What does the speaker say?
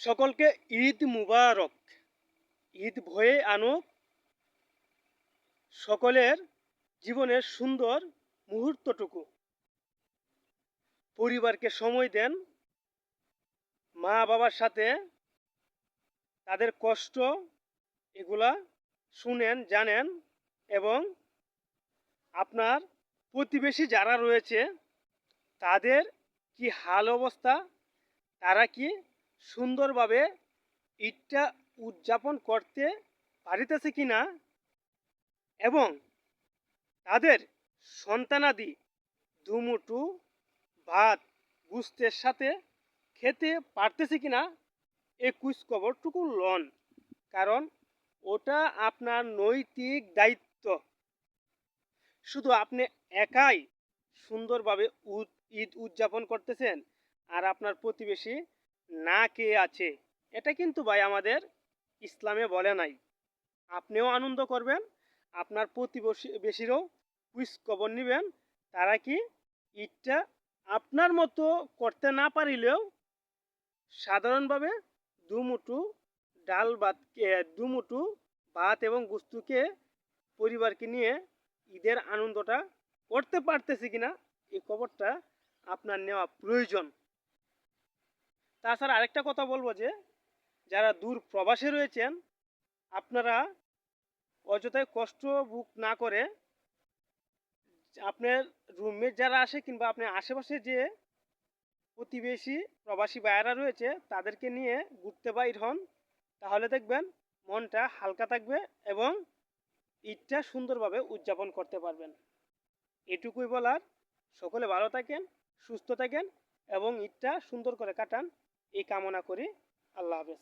সকলকে ঈদ মুবারক। ঈদ ভয়ে আনুক সকলের জীবনের সুন্দর মুহূর্তটুকু। পরিবারকে সময় দেন। মা বাবার সাথে তাদের কষ্ট এগুলা শুনেন, জানেন এবং আপনার প্রতিবেশী যারা রয়েছে, তাদের কি হাল অবস্থা? তারা কি সুন্দরভাবে ঈদটা উদযাপন করতে পারিতেছে কি না এবং তাদের সন্তানাদি দুমুটু ভাত গুস্তের সাথে খেতে পারতেছে কি না এই খবরটুকু লন, কারণ ওটা আপনার নৈতিক দায়িত্ব। শুধু আপনি একাই সুন্দরভাবে ঈদ উদযাপন করতেছেন আর আপনার প্রতিবেশী না কে আছে? এটা কিন্তু ভাই আমাদের ইসলামে বলে নাই। আপনিও আনন্দ করবেন, আপনার প্রতিবেশী বেশিরও কুইজ খবর নেবেন। তারা কি ঈদটা আপনার মতো করতে না পারিলেও সাধারণভাবে দুমুঠু ডাল ভাত দুমুঠু ভাত এবং গুস্তুকে পরিবারকে নিয়ে ঈদের আনন্দটা করতে পারতেছি কিনা এই খবরটা আপনার নেওয়া প্রয়োজন। তাছাড়া আরেকটা কথা বলব যে, যারা দূর প্রবাসে রয়েছেন, আপনারা অযথায় কষ্ট বুক না করে আপনার রুমমেট যারা আসে কিংবা আপনার আশেপাশে যে প্রতিবেশী প্রবাসী ভাইয়েরা রয়েছে, তাদেরকে নিয়ে ঘুরতে বাইর হন। তাহলে দেখবেন মনটা হালকা থাকবে এবং ঈদটা সুন্দরভাবে উদযাপন করতে পারবেন। এটুকুই বলার। সকলে ভালো থাকেন, সুস্থ থাকেন এবং ঈদটা সুন্দর করে কাটান। এই কামনা করে। আল্লাহ হাফেজ।